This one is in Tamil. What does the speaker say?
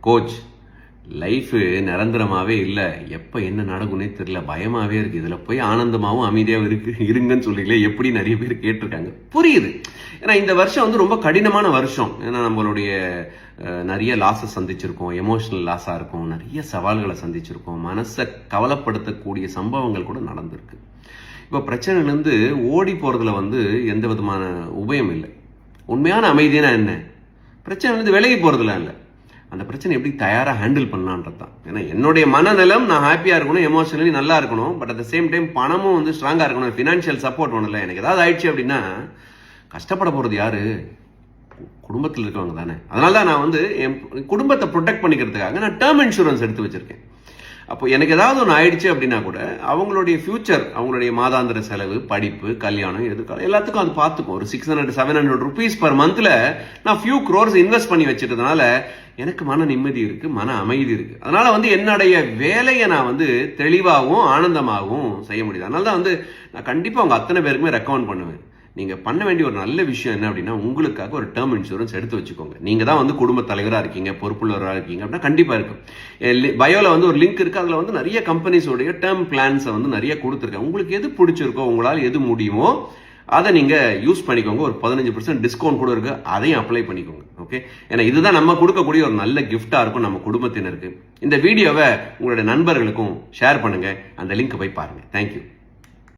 கோச் லைஃபு நிரந்தரமாகவே இல்லை. எப்போ என்ன நடக்கும்னே தெரியல. பயமாகவே இருக்குது இதில் போய் ஆனந்தமாகவும் அமைதியாகவும் இருக்கு. இருங்கன்னு சொல்லிங்களே எப்படி நிறைய பேர் கேட்டிருக்காங்க. புரியுது. ஏன்னா இந்த வருஷம் வந்து ரொம்ப கடினமான வருஷம். ஏன்னா நம்மளுடைய நிறைய லாஸை சந்திச்சிருக்கோம். எமோஷனல் லாஸாக இருக்கும். நிறைய சவால்களை சந்திச்சிருக்கோம். மனசை கவலைப்படுத்தக்கூடிய சம்பவங்கள் கூட நடந்திருக்கு. இப்போ பிரச்சனைலேருந்து ஓடி போகிறதுல வந்து எந்த விதமான உபயம் இல்லை. உண்மையான அமைதினா என்ன? பிரச்சனை வந்து விலகி போகிறதுலாம் இல்லை. அந்த பிரச்சனை எப்படி தயாராக ஹேண்டில் பண்ணலான்றது தான். ஏன்னா என்னுடைய மனநலம் நான் ஹாப்பியாக இருக்கணும் எமோஷனலி நல்லா இருக்கணும் but at the same time பணமும் வந்து ஸ்ட்ராங்காக இருக்கணும் ஃபினான்ஷியல் சப்போர்ட் ஒன்றும் எனக்கு ஏதாவது ஆயிடுச்சு அப்படின்னா கஷ்டப்பட போகிறது யாரு? குடும்பத்தில் இருக்கவங்க தானே. அதனால தான் நான் வந்து என் குடும்பத்தை ப்ரொடெக்ட் பண்ணிக்கிறதுக்காக நான் டேர்ம் இன்சூரன்ஸ் எடுத்து வச்சுருக்கேன். அப்போ எனக்கு ஏதாவது ஒன்று ஆயிடுச்சு அப்படின்னா கூட அவங்களுடைய ஃபியூச்சர் அவங்களுடைய மாதாந்திர செலவு படிப்பு கல்யாணம் எதுக்காக எல்லாத்துக்கும் அது பார்த்துக்கும் ஒரு six hundred seven hundred rupees per மந்த்தில் நான் ஃபியூ க்ரோர்ஸ் இன்வெஸ்ட் பண்ணி வச்சுட்டதுனால எனக்கு மன நிம்மதி இருக்குது மன அமைதி இருக்குது அதனால் வந்து என்னுடைய வேலையை நான் வந்து தெளிவாகவும் ஆனந்தமாகவும் செய்ய முடியுது. அதனால தான் வந்து நான் கண்டிப்பாக அவங்க அத்தனை பேருக்குமே ரெக்கமெண்ட் பண்ணுவேன். நீங்கள் பண்ண வேண்டிய ஒரு நல்ல விஷயம் என்ன அப்படின்னா உங்களுக்காக ஒரு டேர்ம் இன்சூரன்ஸ் எடுத்து வச்சுக்கோங்க. நீங்கள் தான் வந்து குடும்ப தலைவராக இருக்கீங்க பொறுப்புள்ளவராக இருக்கீங்க அப்படின்னா கண்டிப்பாக இருக்கும். பயோவில் வந்து ஒரு லிங்க் இருக்குது அதில் வந்து நிறைய கம்பெனிஸோடைய டேர்ம் பிளான்ஸை வந்து நிறைய கொடுத்துருக்கேன் உங்களுக்கு எது பிடிச்சிருக்கோ உங்களால் எது முடியுமோ அதை நீங்கள் யூஸ் பண்ணிக்கோங்க. ஒரு பதினஞ்சு பர்சன்ட் டிஸ்கவுண்ட் கூட இருக்கு. அதையும் அப்ளை பண்ணிக்கோங்க. ஓகே ஏன்னா இதுதான் நம்ம கொடுக்கக்கூடிய ஒரு நல்ல கிஃப்டாக இருக்கும் நம்ம குடும்பத்தினருக்கு. இந்த வீடியோவை உங்களுடைய நண்பர்களுக்கும் ஷேர் பண்ணுங்கள் அந்த லிங்க் போய் பாருங்கள் தேங்க்யூ